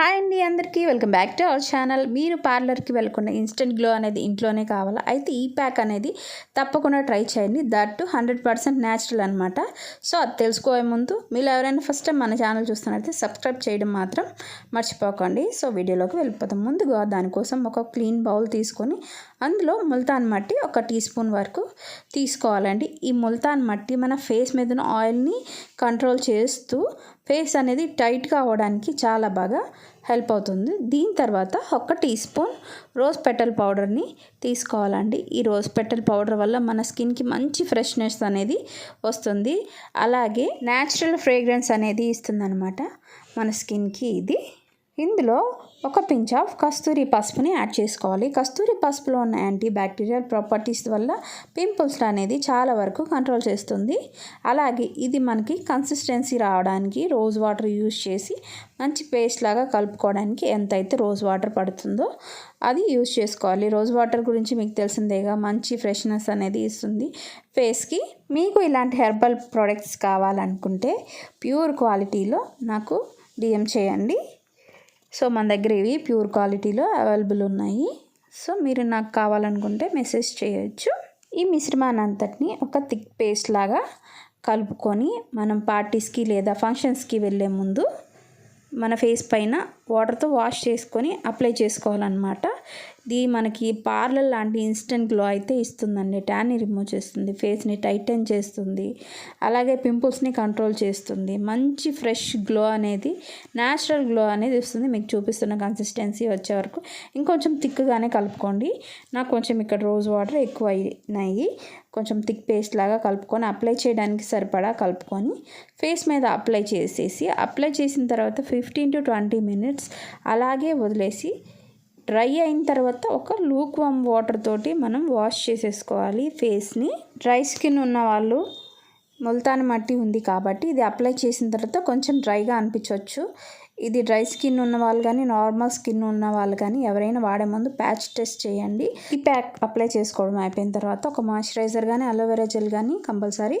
Hi అండి అందరికీ. Welcome back to our channel. మీరు పార్లర్కి వెళ్ళకుండా ఇన్స్టెంట్ గ్లో అనేది ఇంట్లోనే కావాలా? అయితే ఈ ప్యాక్ అనేది తప్పకుండా ట్రై చేయండి. That too hundred percent natural అనమాట సో అది తెలుసుకోవే ముందు మీరు ఎవరైనా ఫస్ట్ టైం మన ఛానల్ చూస్తున్నట్లయితే సబ్స్క్రైబ్ చేయడం మాత్రం మర్చిపోకండి. సో వీడియోలోకి వెళ్ళిపోతాం ముందుగా దానికోసం ఒక క్లీన్ బౌల్ తీసుకొని అందులో ముల్తాన్ మట్టి ఒక టీ స్పూన్ వరకు తీసుకోవాలండి. ఈ ముల్తాన్ మట్టి మన ఫేస్ మీద ఆయిల్ని కంట్రోల్ చేస్తూ ఫేస్ అనేది టైట్గా అవ్వడానికి చాలా బాగా హెల్ప్ అవుతుంది. దీని తర్వాత ఒక టీ స్పూన్ రోజ్ పెటల్ పౌడర్ని తీసుకోవాలండి. ఈ రోజ్ పెటల్ పౌడర్ వల్ల మన స్కిన్కి మంచి ఫ్రెష్నెస్ అనేది వస్తుంది. అలాగే న్యాచురల్ ఫ్రేగ్రెన్స్ అనేది ఇస్తుంది మన స్కిన్కి ఇది. ఇందులో ఒక పించ్ ఆఫ్ కస్తూరి పసుపుని యాడ్ చేసుకోవాలి. కస్తూరి పసుపులో ఉన్న యాంటీ బ్యాక్టీరియల్ ప్రాపర్టీస్ వల్ల పింపుల్స్ అనేది చాలా వరకు కంట్రోల్ చేస్తుంది. అలాగే ఇది మనకి కన్సిస్టెన్సీ రావడానికి రోజ్ వాటర్ యూజ్ చేసి మంచి పేస్ట్ లాగా కలుపుకోవడానికి ఎంతైతే రోజ్ వాటర్ పడుతుందో అది యూజ్ చేసుకోవాలి. రోజ్ వాటర్ గురించి మీకు తెలిసిందేగా మంచి ఫ్రెష్నెస్ అనేది ఇస్తుంది. ఫేస్కి మీకు ఇలాంటి హెర్బల్ ప్రోడక్ట్స్ కావాలనుకుంటే ప్యూర్ క్వాలిటీలో నాకు డిఎం చేయండి. సో మన దగ్గర ఇవి ప్యూర్ క్వాలిటీలో అవైలబుల్ ఉన్నాయి. సో మీరు నాకు కావాలనుకుంటే మెసేజ్ చేయొచ్చు. ఈ మిశ్రమాన్ని అంతటిని ఒక థిక్ పేస్ట్ లాగా కలుపుకొని మనం పార్టీస్కి లేదా ఫంక్షన్స్కి వెళ్ళే ముందు మన ఫేస్ పైన వాటర్తో వాష్ చేసుకొని అప్లై చేసుకోవాలన్నమాట. ఇది మనకి పార్లర్ లాంటి ఇన్స్టెంట్ గ్లో అయితే ఇస్తుందండి. ట్యాన్ని రిమూవ్ చేస్తుంది ఫేస్ని టైటన్ చేస్తుంది అలాగే పింపుల్స్ని కంట్రోల్ చేస్తుంది. మంచి ఫ్రెష్ గ్లో అనేది న్యాచురల్ గ్లో అనేది ఇస్తుంది. మీకు చూపిస్తున్న కన్సిస్టెన్సీ వచ్చే వరకు ఇంకొంచెం థిక్గానే కలుపుకోండి. నాకు కొంచెం ఇక్కడ రోజ్ వాటర్ ఎక్కువ అయినాయి కొంచెం థిక్ పేస్ట్ లాగా కలుపుకొని అప్లై చేయడానికి సరిపడా కలుపుకొని ఫేస్ మీద అప్లై చేసేసి అప్లై చేసిన తర్వాత fifteen to twenty minutes minutes అలాగే వదిలేసి డ్రై అయిన తర్వాత ఒక లూక్ వామ్ వాటర్ తోటి మనం వాష్ చేసేసుకోవాలి ఫేస్ని. డ్రై స్కిన్ ఉన్న వాళ్ళు ముల్తాన్ మట్టి ఉంది కాబట్టి ఇది అప్లై చేసిన తర్వాత కొంచెం డ్రైగా అనిపించవచ్చు ఇది డ్రై స్కిన్ ఉన్న వాళ్ళు కానీ నార్మల్ స్కిన్ ఉన్న వాళ్ళు కానీ ఎవరైనా వాడే ముందు ప్యాచ్ టెస్ట్ చేయండి. ఈ ప్యాక్ అప్లై చేసుకోవడం అయిపోయిన తర్వాత ఒక మాయిశ్చరైజర్ కానీ అలోవెరా జెల్ కానీ కంపల్సరీ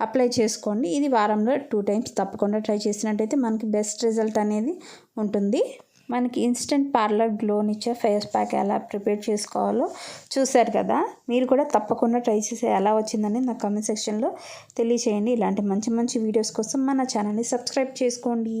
అప్లై చేసుకోండి. ఇది వారంలో టూ టైమ్స్ తప్పకుండా ట్రై చేసినట్టయితే మనకి బెస్ట్ రిజల్ట్ అనేది ఉంటుంది. మనకి ఇన్స్టెంట్ పార్లర్ గ్లోనిచ్చే ఫేస్ ప్యాక్ ఎలా ప్రిపేర్ చేసుకోవాలో చూశారు కదా. మీరు కూడా తప్పకుండా ట్రై చేసి ఎలా వచ్చిందని నా కామెంట్ సెక్షన్లో తెలియచేయండి. ఇలాంటి మంచి మంచి వీడియోస్ కోసం మన ఛానల్ని సబ్స్క్రైబ్ చేసుకోండి.